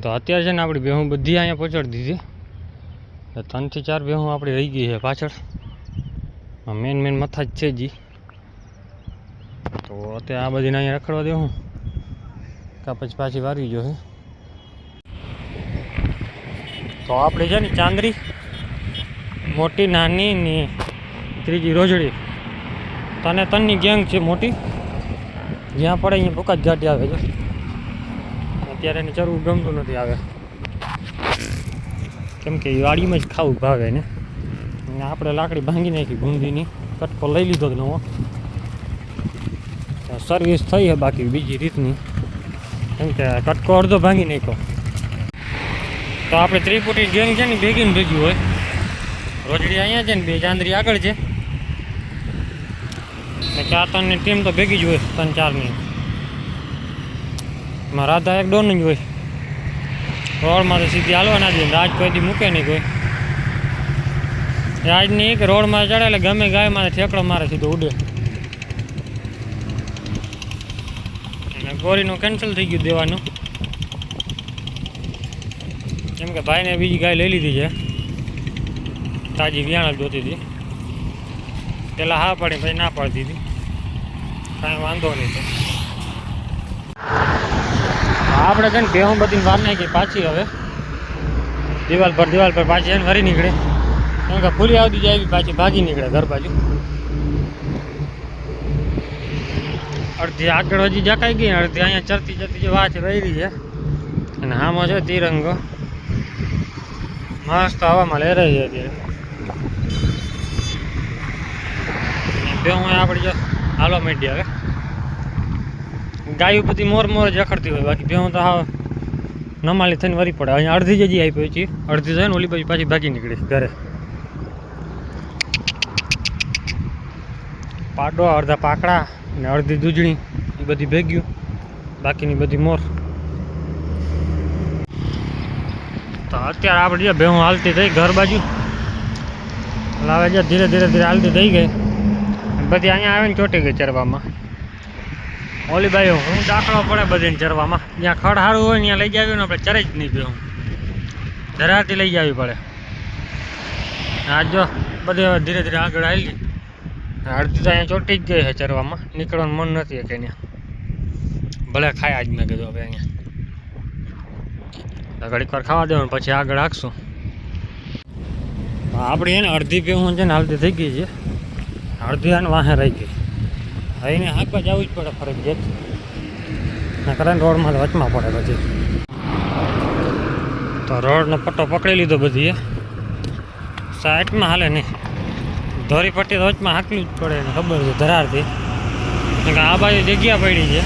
તો અત્યારે છે ને આપણી બેહું બધી અહીંયા પહોંચાડી દીધી. ત્રણથી ચાર બેહું આપણી રહી ગઈ છે પાછળ. મેન મેન મથા જ છે જી. તો અત્યારે આ બધીને અહીંયા રખડવા દેવું કાં પછી પાછી વારવી જો છે તો આપણે છે ને ચાંદરી, મોટી, નાની ને ત્રીજી રોજડી. તને તનની ગેંગ છે મોટી. જ્યાં પડે અહીંયા ભૂકા જ ગાડી આવે છે અત્યારે એને ચરવું ગમતું નથી આવે કેમ કે વાડીમાં જ ખાવું ભાવે ને. આપણે લાકડી ભાંગી નાખી ગુંદીની, કટકો લઈ લીધો જ નવો. સર્વિસ થઈ છે બાકી બીજી રીતની. કેમ કે કટકો અડધો ભાંગી નાખ્યો. તો આપણે ત્રિપુટી ગેંગ છે ને ભેગી ને ભેગી હોય. રોજડી અહીંયા છે ને બે ચાંદરી આગળ છે. ચાર ત્રણની ટીમ તો ભેગી જ હોય, ત્રણ ચારની. એમાં રાધા એક ડોન જ હોય. રોડમાં તો સીધી હાલવા ના દે રાજ કોઈ મૂકે નહીં કોઈ. રાજની એક રોડમાં ચડે એટલે ગમે ગાય મારે ઠેકડો મારે સીધો ઉડે. અને ગોરીનું કેન્સલ થઈ ગયું દેવાનું. કેમ કે ભાઈને બીજી ગાય લઈ લીધી છે. તાજી વિયાણા જોતી હતી. પેલા હા પડી પછી ના પાડતી હતી. કાંઈ વાંધો નહીં આપણે છે ને ભેહું બધી વાર નાખી, પાછી હવે. દિવાલ પર દિવાલ પર પાછી એને ફરી નીકળે. કારણ કે ફૂલી આવતી જાય પાછી ભાગી નીકળે ઘર બાજુ. અડધી આગળ હજી જકાઈ ગઈ અડધી અહીંયા ચરતી ચરતી જે વાચ રહેલી છે. અને આમાં છે તિરંગો. મસ્ત હવામાં લહેરાઈ છે અત્યારે. બે હું આપણે જો હાલો માંડી હવે. ગાયો બધી મોર મોર જખડતી હોય. બાકી ભેહું તો હા નમાલી થઈને વરી પડે. અહીંયા અડધી જજી આવી પહોંચી. અડધી જાય ને ઓલી પછી પાછી ભાગી નીકળી ઘરે. પાડો, અડધા પાકડા ને અડધી દૂધણી એ બધી ભેગ્યું. બાકીની બધી મોર. તો અત્યારે આપણે જે ભેહું હાલતી થઈ ઘર બાજુ. લાવે છે, ધીરે ધીરે ધીરે હાલતી થઈ ગઈ. બધી અહીંયા આવીને ચોટી ગઈ ચરવામાં. ઓલી ભાઈ, હું દાખલો પડે બધીને ચરવામાં જ્યાં ખડ સારું હોય, ત્યાં લઈ જાવી, ને આપણે ચરે જ નહીં પીવું. ધરાથી લઈ જવી પડે. આજ જો, બધી ધીરે ધીરે આગળ આવી અડધી તો અહીંયા ચોટી જ ગઈ છે ચરવામાં નીકળવાનું મન નથી કે અહીંયા ભલે ખાય આજ મેં કીધું હવે અહીંયા. ઘડીક વાર ખાવા દેવાનું, પછી આગળ હાંકશું. આપણી એને અડધી પીવું છે ને, હાલતી થઈ ગઈ છે. અડધી આને વાહે રહી ગઈ. હવે એને હાંકવા જવું જ પડે ફરજિયાત ના કરે રોડમાં વચમાં પડે પછી. તો રોડનો પટ્ટો પકડી લીધો બધી સાઈડમાં હાલે નહીં ધોરી પટ્ટી તો વચમાં હાંકવી જ પડે એને ખબર છે, ધરારથી. આ બાજુ જગ્યા પડી છે.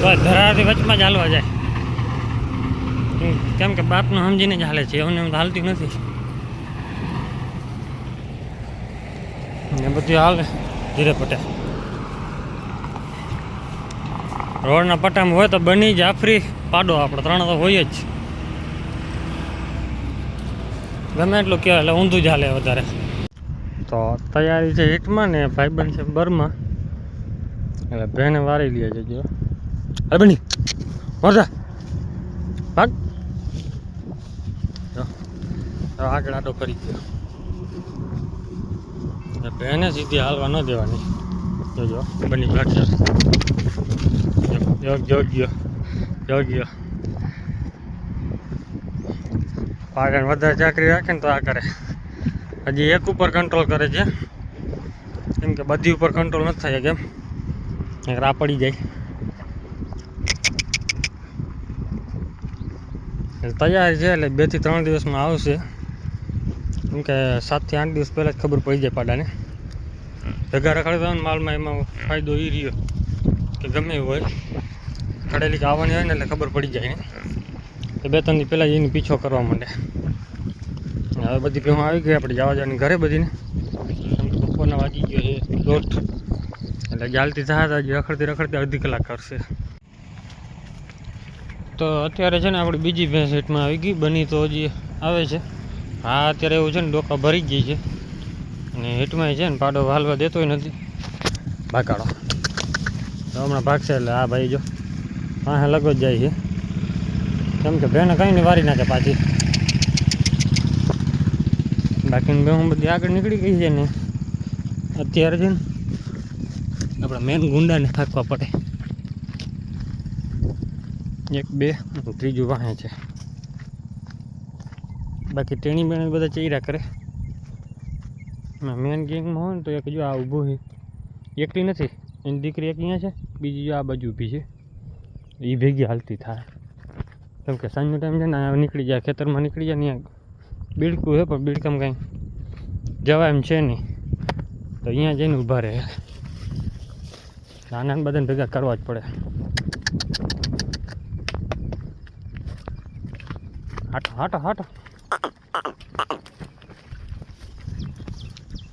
બસ ધરારથી વચમાં જ હાલવા જાય. કેમ- કે બાપનું સમજીને જ હાલે છે, એમને એમ હાલતી નથી. ને બધું હાલે, ધીરે પટે. રોડના પટ્ટામાં હોય તો બની જાફરી પાડો આપણે. ત્રણ તો હોય જ. ગમે એટલું કહેવાય એટલે ઊંધું જ હાલે વધારે. તો તૈયારી છે હિટમાં ને ભાઈબંધ છે બરમાં. એટલે બેને વારી લે છે જો. અરે બની. મરજા ભાગ. જો, આગળ આડો કરી ગયો બેને સીધી હાલવા ન દેવાની. જોજો બની ભાગશે ગયો આગળ વધારે ચાકરી રાખે ને તો આ કરે. હજી એક ઉપર કંટ્રોલ કરે છે. કેમ કે બધી ઉપર કંટ્રોલ નથી થાય કેમ રા પડી જાય. તૈયારી છે, એટલે બેથી ત્રણ દિવસમાં આવશે. કેમ કે સાતથી આઠ દિવસ પહેલાં જ ખબર પડી જાય પાડાને. ભેગા રખડતા માલમાં એમાં ફાયદો એ રહ્યો. કે ગમે એવું હોય. કડેલી આવવાની હોય ને એટલે ખબર પડી જાય. ને તો બે ત્રણ દી પહેલાં જ એની પીછો કરવા માંડે. હવે બધી ભેહું આવી ગઈ, આપણે જવા જવાની ઘરે બધીને. બપોરના વાગી ગયો છે, દોઢ. એટલે ચાલતી થાય હજી રખડતી રખડતી અડધી કલાક કરશે. તો અત્યારે છે ને આપણી બીજી ભેંસ હેઠમાં આવી ગઈ, બની તો હજી આવે છે. હા, અત્યારે એવું છે ને ડોકા ભરી ગઈ છે. અને હેઠમાં છે ને પાડો હાલવા દેતોય નથી. ભાગાડો તો હમણાં ભાગશે એટલે આ ભાઈ જો પાસે લગો જ જાય છે. કેમ કે બેને કંઈ નહીં, વારી નાખે પાછી. બાકીની બે હું બધી આગળ નીકળી ગઈ છે ને, અત્યારે છે ને આપણા મેન ગુંડાને થાકવા પડે. એક, બે ત્રીજું વાહે છે. બાકી ટેણી બેણી બધા ચૈરા કરે. મેન ગેંગમાં હોય ને તો એક જો આ ઊભું છે. એકલી નથી. એની દીકરી એક અહીંયા છે? બીજી આ બાજુ ઊભી છે. એ ભેગી હાલતી થાય. કેમ કે સાંજનો ટાઈમ છે ને નીકળી જાય, ખેતરમાં નીકળી જાય અહીંયા બિડકું છે પણ બિલકમ કાંઈ જવા એમ છે નહીં. તો અહીંયા જઈને ઊભા રહે. નાના બધાને ભેગા કરવા જ પડે. હાટો હાટો હાટો.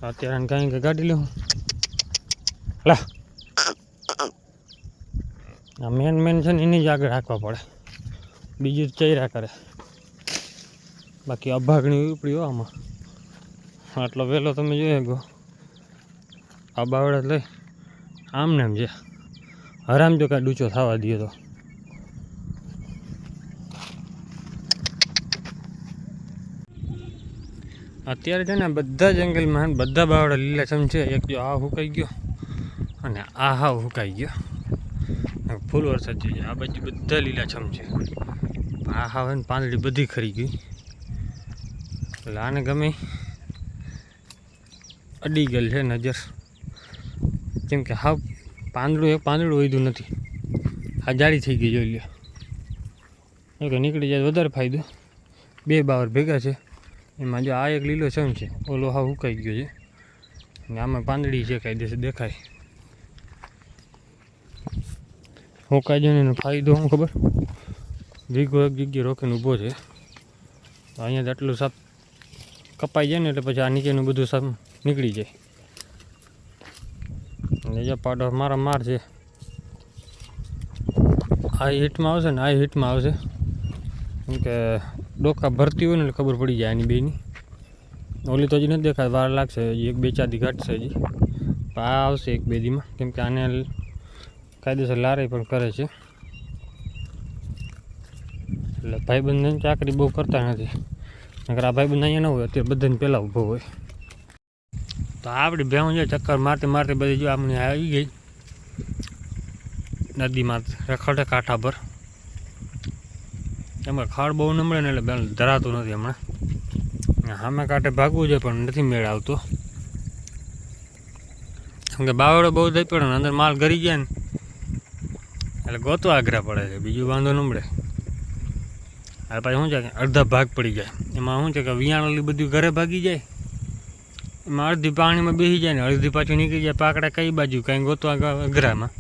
અત્યારે કાંઈ ગાડી લેવું લા. આ મેન મેન છે ને એની જ આગળ રાખવા પડે. બીજું ચૈરા કરે. બાકી અભાગણી ઉપડી આમાં. આટલો વહેલો તમે જોઈ ગયો આ બાવડા લઈ, આમ ને એમ છે હરામ જો કાંઈ ડૂચો થવા દઈએ તો. અત્યારે છે ને બધા જંગલમાં બધા બાવડા લીલાછમ છે. એક જો આ હુકાઈ ગયો અને આ હાવ હુકાઈ ગયો. ફૂલ વરસાદ છે આ બાજુ બધા લીલાછમ છે. આ હાવ પાંદડી બધી ખરી ગઈ. એટલે આને ગમે અડી ગયેલ છે નજર. કેમ કે હાવ પાંદડું એક પાંદડું વધ્યું નથી. આ જાળી થઈ ગઈ જોઈ એ કે નીકળી જાય વધારે ફાયદો. બે બાવર ભેગા છે. એમાં જો આ એક લીલો છમ છે. ઓલો હાવ ઉકાઈ ગયો છે. આમાં પાંદડી છે કાયદેસર દેખાય. હુકાઈ જાય ને ફાયદો શું ખબર? વીઘો એક જગ્યાએ રોકીને ઊભો છે. અહીંયા આટલું સાપ કપાઈ જાય ને એટલે પછી આ નીચેનું બધું સાપ નીકળી જાય. અને જે પાડો મારા માર છે. આ હીટમાં આવશે ને આ હીટમાં આવશે. કેમ કે ડોકા ભરતી હોય ને એટલે ખબર પડી જાય એની બેની ઓલી તો હજી નથી દેખાય વાર લાગશે, હજી એક બે ચાર દી ઘટશે હજી. આ આવશે એક બે દીમાં. કેમ કે આને કાયદેસર લારી પણ કરે છે. એટલે ભાઈબંધની ચાકરી બહુ કરતા નથી. નકર આ ભાઈબંધ અહીંયા ન હોય, અત્યારે બધાને પહેલાં ઊભો હોય. તો આપણી ભેહું છે, ચક્કર મારતી મારતી બધી જો આમની આવી ગઈ. નદીમાં રખડે કાંઠા પર. એમાં ખાડ બહુ નમળે ને એટલે બેન ધરાતું નથી હમણાં. સામે કાંઠે ભાગવું છે, પણ નથી મેળ આવતો. કેમ કે બાવડો બહુ થઈ પડે ને, અંદર માલ ગરી ગયા ને એટલે ગોતો આગ્રા પડે છે, બીજું વાંધો નમળે આ પાછું શું છે કે અડધા ભાગ પડી જાય. એમાં શું છે કે વિયાણલી બધું ઘરે ભાગી જાય. એમાં અડધી પાણીમાં બેસી જાય ને અડધી પાછું નીકળી જાય. પાકડા કઈ બાજુ, કાંઈ ગોતો અઘરામાં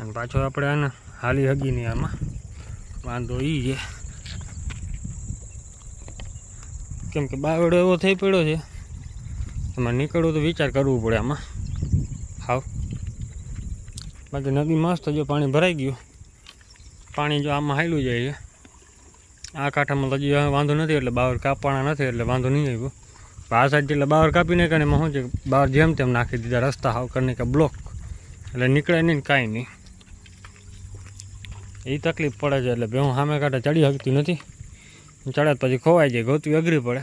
અને પાછો આપણે આને હાલી હગી નહીં આમાં. વાંધો એ છે. કેમ કે બાવડો એવો થઈ પડ્યો છે. એમાં નીકળવું તો વિચાર કરવું પડે આમાં. હાવ. બાકી નદી મસ્ત જો પાણી ભરાઈ ગયું. પાણી જો આમાં હાલ્યું જાય આ કાંઠામાં તો હજી વાંધો નથી એટલે બાવર કાપવાના નથી એટલે વાંધો નહીં આવ્યો. આ સાઈડ એટલે બાવર કાપી નાખે એમાં શું છે બહાર જેમ તેમ નાખી દીધા રસ્તા હાવ કરીને કે બ્લોક એટલે નીકળે નહીં કાંઈ નહીં. એ તકલીફ પડે છે એટલે ભેહું સામે કાંઠે ચડી શકતી નથી. ચડે પછી ખોવાઈ જાય, ગોતવી અઘરી પડે.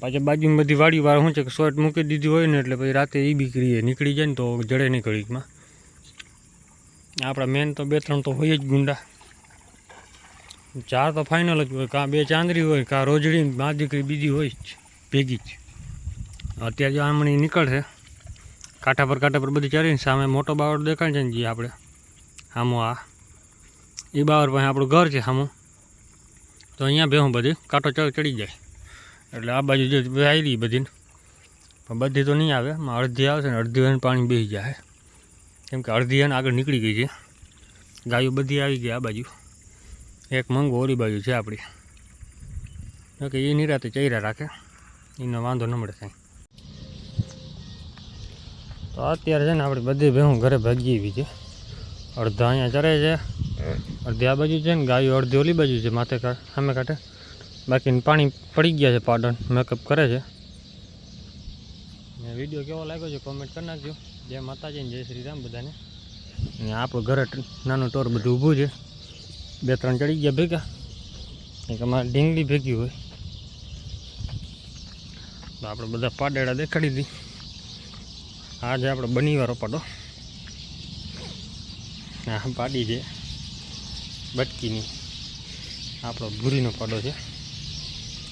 પાછી બાજુમાં બધી વાડી વાર શું છે કે શોર્ટ મૂકી દીધી હોય ને એટલે પછી રાતે એ બીકરીએ નીકળી જાય ને તો જડે નહીં ઘડીકમાં. આપણા મેન તો બે ત્રણ તો હોય જ ગુંડા. ચાર તો ફાઇનલ જ હોય, કાં બે ચાંદરી હોય, કાં રોજડી, મા દીકરી બીજી હોય જ, ભેગી જ. અત્યારે જો આમણી નીકળશે કાંઠા પર કાંઠા પર બધી ચડીને સામે મોટો બાવળ દેખાય છે ને જે આપણે સામો આ. એ બાવર પાસે આપણું ઘર છે સામું તો અહીંયા ભેહું બધી, કાંટો ચડ, ચડી જાય. એટલે આ બાજુ જે આવી બધી પણ બધી તો નહીં આવે એમાં અડધી આવશે ને અડધી એને પાણી બેસી જાય. કેમ કે અડધી એને આગળ નીકળી ગઈ છે. ગાયો બધી આવી ગઈ આ બાજુ. એક મંગો ઓરી બાજુ છે આપણી. કે એ નિરાતે ચૈરા રાખે. એનો વાંધો ન મળે કાંઈ. તો અત્યારે છે ને આપણે બધી ભેહું ઘરે ભાગી એવી છે. અડધા અહીંયા ચરે છે. અડધી આ બાજુ છે ને ગાયો અડધી ઓલી બાજુ છે માથે સામે કાંઠે. બાકી પાણી પડી ગયા છે પાડન મેકઅપ કરે છે. વીડિયો કેવો લાગ્યો છે કોમેન્ટ કરી નાખજો. જય માતાજી જય શ્રી રામ બધાને. અને આપણું ઘરે નાનું ટોર બધું ઊભું છે. બે ત્રણ ચડી ગયા ભેગા. એક અમારે ઢીંગલી ભેગી હોય. તો આપણે બધા પાડેડા દેખાડી દી. આજે આપણે બનીવાળો પાડો હા પાડી છે બટકીની. આપણો ભૂરીનો પાડો છે.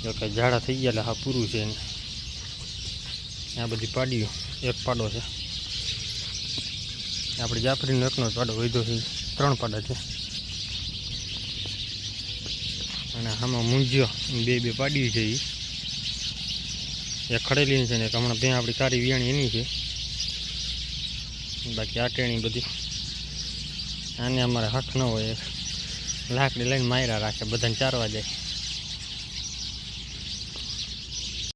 જો કે ઝાડા થઈ ગયા એટલે હા પૂરું છે એને. આ બધી પાડીઓ. એક પાડો છે. આપણે જાફરીનો એકનો પાડો વધ્યો છે. ત્રણ પાડા છે. અને આમાં મૂંઝ્યો. બે બે પાડી છે એ ખડેલીની ખડેલી છે ને હમણાં બે આપણી કારી વિયાણી એની છે. બાકી આ ટેણી બધી. આને અમારે હક ન હોય. લાકડી લઈને માયરા રાખે. બધાને ચારવા જાય